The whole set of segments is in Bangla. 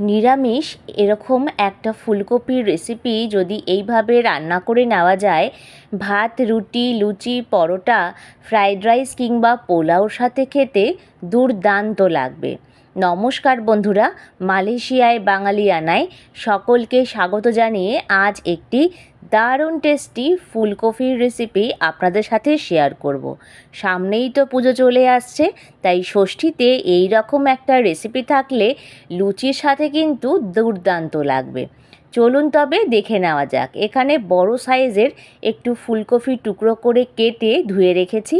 নিরামিষ এরকম একটা ফুলকপির রেসিপি যদি এইভাবে রান্না করে নেওয়া যায়, ভাত, রুটি, লুচি, পরোটা ফ্রায়েড রাইস কিংবা পোলাওর সাথে খেতে দুর্দান্ত লাগবে। নমস্কার বন্ধুরা, মালয়েশিয়ায় বাঙালিয়ানায় সকলকে স্বাগত জানিয়ে আজ একটি দারুণ টেস্টি ফুলকপির রেসিপি আপনাদের সাথে শেয়ার করব। সামনেই তো পুজো চলে আসছে, তাই ষষ্ঠীতে এই রকম একটা রেসিপি থাকলে লুচির সাথে কিন্তু দুর্দান্ত লাগবে চলুন তবে দেখে নেওয়া যাক এখানে বড় সাইজের একটু ফুলকপি টুকরো করে কেটে ধুয়ে রেখেছি,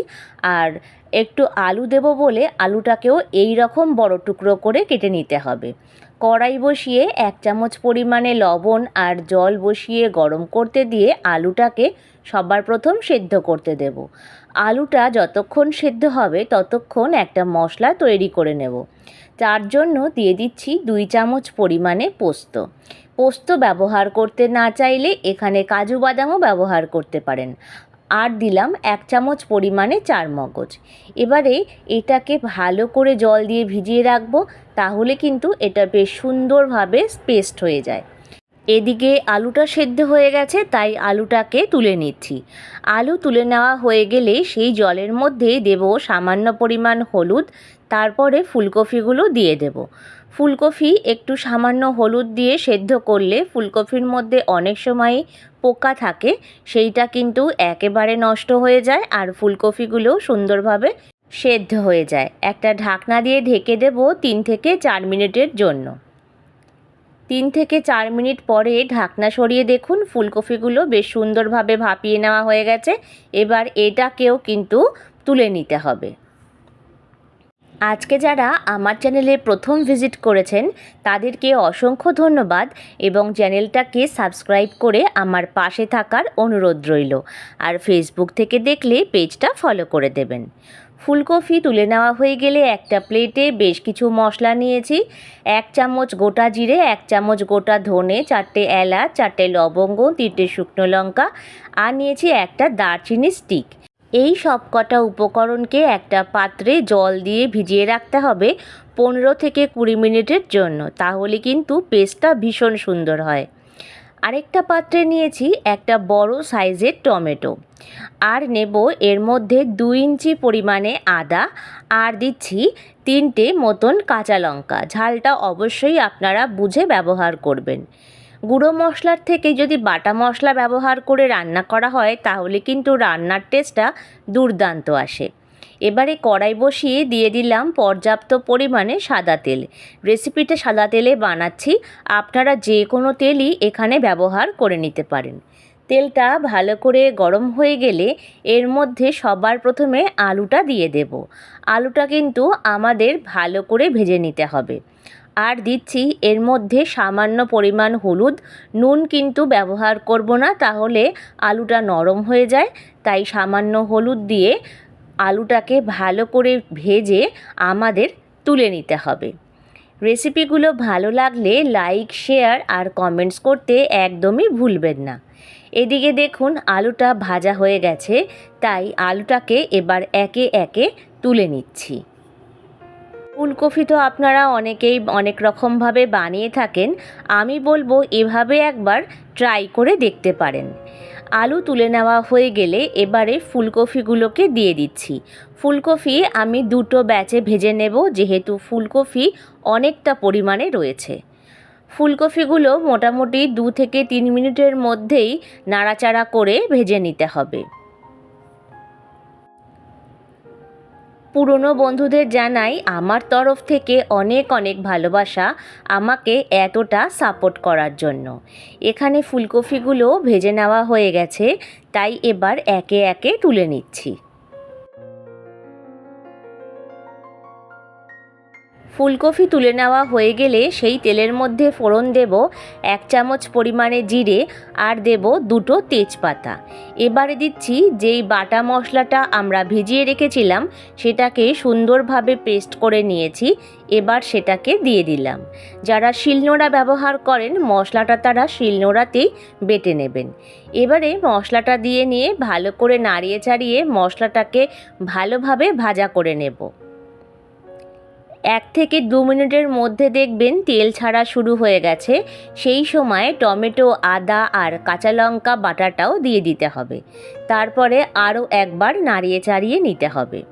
আর একটু আলু দেব বলে আলুটাকেও এই রকম বড় টুকরো করে কেটে নিতে হবে। কড়াই বসিয়ে এক চামচ পরিমাণে লবণ আর জল বসিয়ে গরম করতে দিয়ে আলুটাকে সবার প্রথম সেদ্ধ করতে দেব। আলুটা যতক্ষণ সেদ্ধ হবে ততক্ষণ একটা মশলা তৈরি করে নেব। তার জন্য দিয়ে দিচ্ছি দুই চামচ পরিমাণে পোস্ত। পোস্ত ব্যবহার করতে না চাইলে এখানে কাজু বাদামও ব্যবহার করতে পারেন। আর দিলাম এক চামচ পরিমাণে চার মগজ। এবারে এটাকে ভালো করে জল দিয়ে ভিজিয়ে রাখব, তাহলে কিন্তু এটা বেশ সুন্দরভাবে পেস্ট হয়ে যায়। এদিকে আলুটা সেদ্ধ হয়ে গেছে, তাই আলুটাকে তুলে নিচ্ছি। আলু তুলে নেওয়া হয়ে গেলে সেই জলের মধ্যে দেব সামান্য পরিমাণ হলুদ, তারপরে ফুলকপিগুলো দিয়ে দেব। ফুলকপি একটু সামান্য হলুদ দিয়ে সেদ্ধ করলে ফুলকপির মধ্যে অনেক সময় পোকা থাকে, সেইটা কিন্তু একেবারে নষ্ট হয়ে যায় আর ফুলকপিগুলোও সুন্দরভাবে সেদ্ধ হয়ে যায়। একটা ঢাকনা দিয়ে ঢেকে দেব তিন থেকে চার মিনিটের জন্য। তিন থেকে চার মিনিট পরে ঢাকনা সরিয়ে দেখুন ফুলকপিগুলো বেশ সুন্দরভাবে ভাপিয়ে নেওয়া হয়ে গেছে। এবার এটাকেও কিন্তু তুলে নিতে হবে। আজকে যারা আমার চ্যানেলে প্রথম ভিজিট করেছেন, তাদেরকে অসংখ্য ধন্যবাদ এবং চ্যানেলটাকে সাবস্ক্রাইব করে আমার পাশে থাকার অনুরোধ রইল। আর ফেসবুক থেকে দেখলে পেজটা ফলো করে দেবেন। ফুলকপি তুলে নেওয়া হয়ে গেলে একটা প্লেটে বেশ কিছু মশলা নিয়েছি। এক চামচ গোটা জিরে, এক চামচ গোটা ধনে, চারটে এলাচ, চারটে লবঙ্গ, তিনটে শুকনো লঙ্কা, আর নিয়েছি একটা দারচিনি স্টিক। এই সব কটা উপকরণকে একটা পাত্রে জল দিয়ে ভিজিয়ে রাখতে হবে পনেরো থেকে কুড়ি মিনিটের জন্য, তাহলে কিন্তু পেস্টটা ভীষণ সুন্দর হয়। আরেকটা পাত্রে নিয়েছি একটা বড় সাইজের টমেটো। আর নেব এর মধ্যে দুই ইঞ্চি পরিমাণে আদা, আর দিচ্ছি তিনটে মতন কাঁচা লঙ্কা। ঝালটা অবশ্যই আপনারা বুঝে ব্যবহার করবেন। গুঁড়ো মশলার থেকে যদি বাটা মশলা ব্যবহার করে রান্না করা হয়, তাহলে কিন্তু রান্নার টেস্টটা দুর্দান্ত আসে। এবারে কড়াই বসিয়ে দিয়ে দিলাম পর্যাপ্ত পরিমাণে সাদা তেল। রেসিপিটা সাদা তেলে বানাচ্ছি। আপনারা যে কোনো তেলই এখানে ব্যবহার করে নিতে পারেন। তেলটা ভালো করে গরম হয়ে গেলে এর মধ্যে সবার প্রথমে আলুটা দিয়ে দেব। আলুটা কিন্তু আমাদের ভালো করে ভেজে নিতে হবে। আর দিচ্ছি, এর মধ্যে সামান্য পরিমাণ হলুদ। নুন কিন্তু ব্যবহার করব না, তাহলে আলুটা নরম হয়ে যায়। তাই সামান্য হলুদ দিয়ে আলুটাকে ভালো করে ভেজে আমাদের তুলে নিতে হবে। রেসিপিগুলো ভালো লাগলে লাইক, শেয়ার আর কমেন্টস করতে একদমই ভুলবেন না। এদিকে দেখুন, আলুটা ভাজা হয়ে গেছে, তাই আলুটাকে এবার একে একে তুলে নিচ্ছি। ফুলকপি তো আপনারা অনেকেই অনেক রকমভাবে বানিয়ে থাকেন। আমি বলব এভাবে একবার ট্রাই করে দেখতে পারেন। আলু তুলে নেওয়া হয়ে গেলে এবারে ফুলকপিগুলোকে দিয়ে দিচ্ছি। ফুলকপি আমি দুটো ব্যাচে ভেজে নেব, যেহেতু ফুলকপি অনেকটা পরিমাণে রয়েছে। ফুলকপিগুলো মোটামুটি দু থেকে তিন মিনিটের মধ্যেই নাড়াচাড়া করে ভেজে নিতে হবে। পুরনো বন্ধুদের জানাই আমার তরফ থেকে অনেক অনেক ভালোবাসা আমাকে এতটা সাপোর্ট করার জন্য। এখানে ফুলকপিগুলো ভেজে নেওয়া হয়ে গেছে, তাই এবার একে একে তুলে নিচ্ছি। ফুলকপি তুলে নেওয়া হয়ে গেলে সেই তেলের মধ্যে ফোড়ন দেব এক চামচ পরিমাণে জিরে আর দেব দুটো তেজপাতা। এবারে দিচ্ছি যেই বাটা মশলাটা আমরা ভিজিয়ে রেখেছিলাম, সেটাকে সুন্দরভাবে পেস্ট করে নিয়েছি, এবার সেটাকে দিয়ে দিলাম। যারা শিলনোড়া ব্যবহার করেন, মশলাটা তারা শিলনোড়াতেই বেটে নেবেন। এবারে মশলাটা দিয়ে নিয়ে ভালো করে নাড়িয়ে চাড়িয়ে মশলাটাকে ভালোভাবে ভাজা করে নেব। এক থেকে দু মিনিটের মধ্যে দেখবেন তেল ছাড়া শুরু হয়ে গেছে। সেই সময় টমেটো, আদা আর কাঁচা লঙ্কা বাটাটাও দিয়ে দিতে হবে। তারপরে আরও একবার নাড়িয়ে চাড়িয়ে নিতে হবে।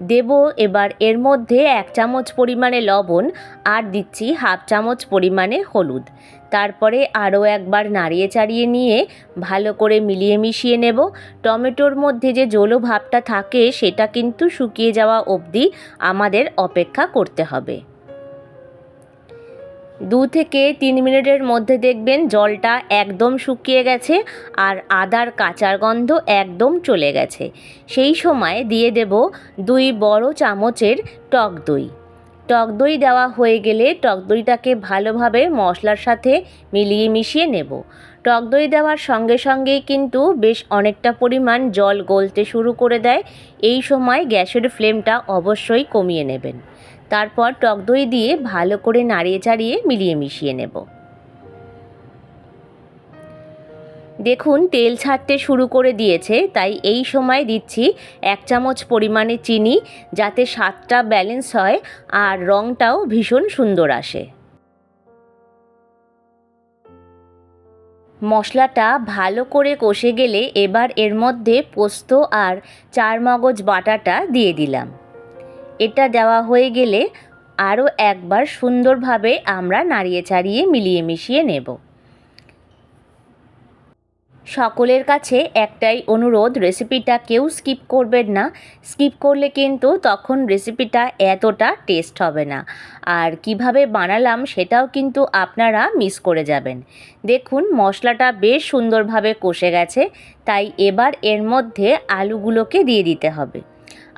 দেব এবার এর মধ্যে এক চামচ পরিমাণে লবণ আর দিচ্ছি হাফ চামচ পরিমাণে হলুদ। তারপরে আরও একবার নাড়িয়ে চাড়িয়ে নিয়ে ভালো করে মিলিয়ে মিশিয়ে নেব। টমেটোর মধ্যে যে জলো ভাবটা থাকে সেটা কিন্তু শুকিয়ে যাওয়া অবধি আমাদের অপেক্ষা করতে হবে। দু থেকে তিন মিনিটের মধ্যে দেখবেন জলটা একদম শুকিয়ে গেছে আর আদার কাঁচার গন্ধ একদম চলে গেছে। সেই সময় দিয়ে দেব দুই বড় চামচের টক দই। টক দই দেওয়া হয়ে গেলে টক দইটাকে ভালোভাবে মশলার সাথে মিলিয়ে মিশিয়ে নেব। টক দই দেওয়ার সঙ্গে সঙ্গেই কিন্তু বেশ অনেকটা পরিমাণ জল গলতে শুরু করে দেয়। এই সময় গ্যাসের ফ্লেমটা অবশ্যই কমিয়ে নেবেন। তারপর টক দই দিয়ে ভালো করে নাড়িয়ে চাড়িয়ে মিলিয়ে মিশিয়ে নেব। দেখুন, তেল ছাড়তে শুরু করে দিয়েছে, তাই এই সময় দিচ্ছি এক চামচ পরিমাণে চিনি, যাতে স্বাদটা ব্যালেন্স হয় আর রঙটাও ভীষণ সুন্দর আসে। মশলাটা ভালো করে কষে গেলে এবার এর মধ্যে পোস্ত আর চার মগজ বাটাটা দিয়ে দিলাম। এটা দেওয়া হয়ে গেলে আরও একবার সুন্দরভাবে আমরা নাড়িয়ে চাড়িয়ে মিলিয়ে মিশিয়ে নেব। সকলের কাছে একটাই অনুরোধ রেসিপিটা কেউ স্কিপ করবেন না। স্কিপ করলে কিন্তু তখন রেসিপিটা এতটা টেস্ট হবে না। আর কীভাবে বানালাম সেটাও কিন্তু আপনারা মিস করে যাবেন। দেখুন, মশলাটা বেশ সুন্দরভাবে কষে গেছে, তাই এবার এর মধ্যে আলুগুলোকে দিয়ে দিতে হবে।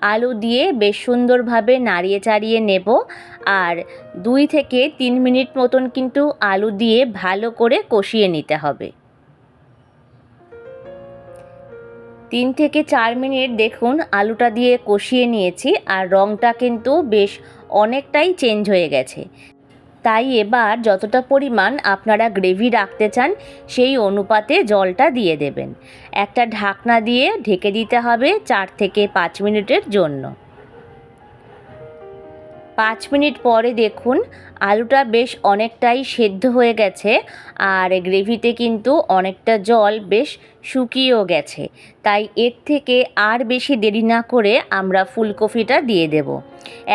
আলু দিয়ে বেশ সুন্দরভাবে নাড়িয়ে চাড়িয়ে নেব। আর দুই থেকে তিন মিনিট মতন কিন্তু আলু দিয়ে ভালো করে কষিয়ে নিতে হবে। তিন থেকে চার মিনিট দেখুন আলুটা দিয়ে কষিয়ে নিয়েছি আর রঙটা কিন্তু বেশ অনেকটাই চেঞ্জ হয়ে গেছে। তাই এবার যতটা পরিমাণ আপনারা গ্রেভি রাখতে চান, সেই অনুপাতে জলটা দিয়ে দেবেন। একটা ঢাকনা দিয়ে ঢেকে দিতে হবে চার থেকে পাঁচ মিনিটের জন্য। পাঁচ মিনিট পরে দেখুন, আলুটা বেশ অনেকটাই সেদ্ধ হয়ে গেছে আর গ্রেভিতে কিন্তু অনেকটা জল বেশ শুকিয়েও গেছে। তাই এর থেকে আর বেশি দেরি না করে আমরা ফুলকপিটা দিয়ে দেব।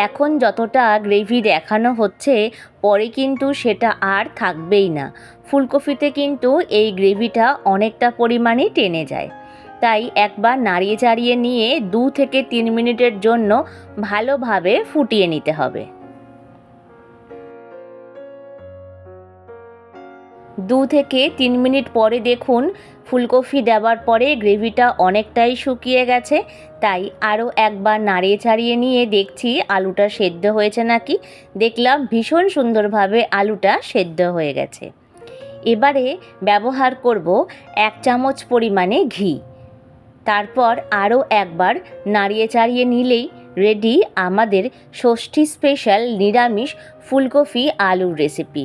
এখন যতটা গ্রেভি দেখানো হচ্ছে, পরে কিন্তু সেটা আর থাকবেই না। ফুলকপিতে কিন্তু এই গ্রেভিটা অনেকটা পরিমাণেই টেনে যায়। তাই একবার নাড়িয়ে চাড়িয়ে নিয়ে দু থেকে তিন মিনিটের জন্য ভালোভাবে ফুটিয়ে নিতে হবে। দু থেকে তিন মিনিট পরে দেখুন, ফুলকপি দেওয়ার পরে গ্রেভিটা অনেকটাই শুকিয়ে গেছে। তাই আরও একবার নাড়িয়ে ছাড়িয়ে নিয়ে দেখছি আলুটা সেদ্ধ হয়েছে নাকি। দেখলাম ভীষণ সুন্দরভাবে আলুটা সেদ্ধ হয়ে গেছে। এবারে ব্যবহার করব এক চামচ পরিমাণে ঘি। তারপর আরও একবার নাড়িয়ে চাড়িয়ে নিলেই রেডি আমাদের ষষ্ঠী স্পেশাল নিরামিষ ফুলকপি আলুর রেসিপি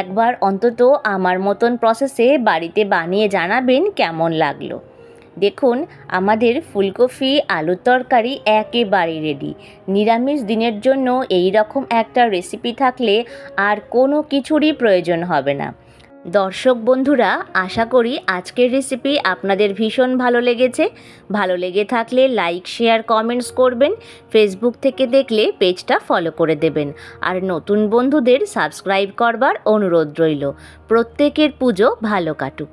একবার অন্তত আমার মতন প্রসেসে বাড়িতে বানিয়ে জানাবেন কেমন লাগল। দেখুন, আমাদের ফুলকপি আলুর তরকারি একেবারে রেডি নিরামিষ দিনের জন্য এই রকম একটা রেসিপি থাকলে আর কোনো কিছুরই প্রয়োজন হবে না। দর্শক বন্ধুরা, আশা করি আজকের রেসিপি আপনাদের ভীষণ ভালো লেগেছে। ভালো লেগে থাকলে লাইক শেয়ার কমেন্টস করবেন। ফেসবুক থেকে দেখলে পেজটা ফলো করে দেবেন। আর নতুন বন্ধুদের সাবস্ক্রাইব করবার অনুরোধ রইল। প্রত্যেকের পুজো ভালো কাটুক।